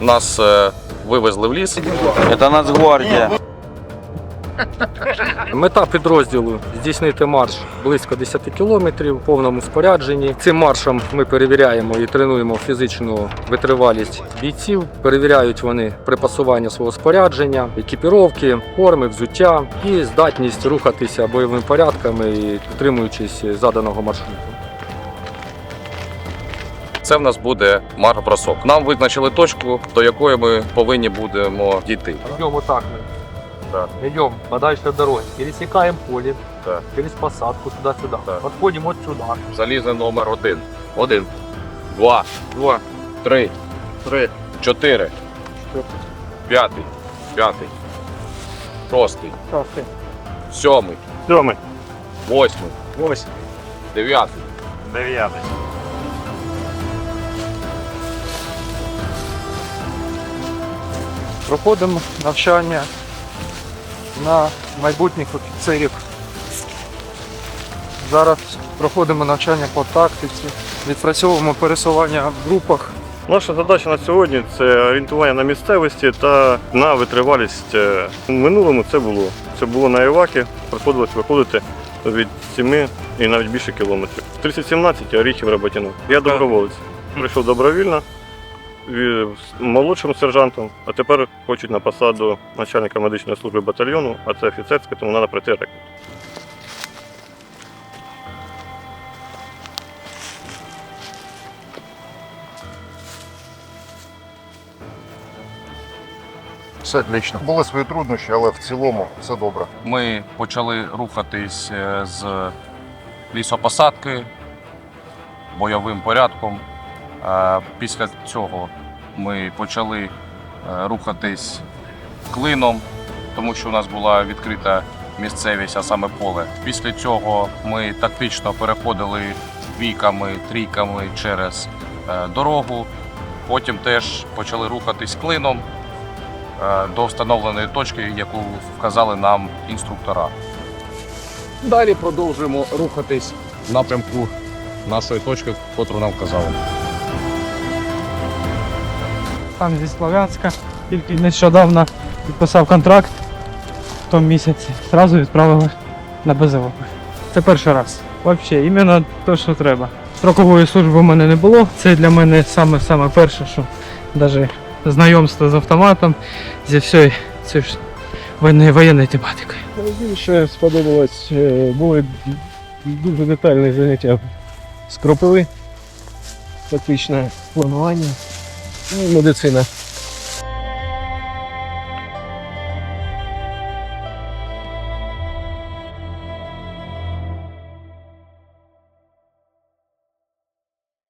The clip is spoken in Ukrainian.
Нас е, вивезли в ліс. Это Нацгвардия. Мета підрозділу здійснити марш близько 10 кілометрів в повному спорядженні. Цим маршем ми перевіряємо і тренуємо фізичну витривалість бійців. Перевіряють вони припасування свого спорядження, екіпіровки, форми, взуття і здатність рухатися бойовими порядками і дотримуючись заданого маршруту. Це в нас буде марш-бросок. Нам визначили точку, до якої ми повинні будемо дійти. Идем вот так мы. Да. Идем подальше от дороги. Пересекаем поле. Да. Через посадку туда-сюда. Да. Подходим вот сюда. Залізний номер один. Один. Два. Два. Три. Три. Чотири. П'ятий. П'ятий. Шостий. Шостий. Сьомий. Сьомий. Восьмий. Восьмий. Дев'ятий. Дев'ятий. Проходимо навчання на майбутніх офіцерів. Зараз проходимо навчання по тактиці, відпрацьовуємо пересування в групах. Наша задача на сьогодні це орієнтування на місцевості та на витривалість. В минулому це було. Це було на Івакі, приходилось виходити від 7 і навіть більше кілометрів. 3017 Оріхів Роботіно. Я доброволець. Прийшов добровільно молодшим сержантом, а тепер хочуть на посаду начальника медичної служби батальйону, а це офіцерське, тому треба пройти рекрут. Все отлично. Були свої труднощі, але в цілому все добре. Ми почали рухатись е, з лісопосадки бойовим порядком. Після цього ми почали е, рухатись клином, тому що у нас була відкрита місцевість, а саме поле. Після цього ми тактично переходили двійками, трійками через е, дорогу. Потім теж почали рухатись клином е, до встановленої точки, яку вказали нам інструктора. Далі продовжуємо рухатись в напрямку нашої точки, яку нам вказали. Там зі Слов'янська, тільки нещодавно підписав контракт в тому місяці. Зразу відправили на БЗВП. Це перший раз. Взагалі, іменно те, що треба. Строкової служби в мене не було. Це для мене саме саме перше, що навіть знайомство з автоматом, зі всією цією воєнною, тематикою. Найбільше сподобалось, е, були дуже детальні заняття з кропиви, тактичне планування, medycynę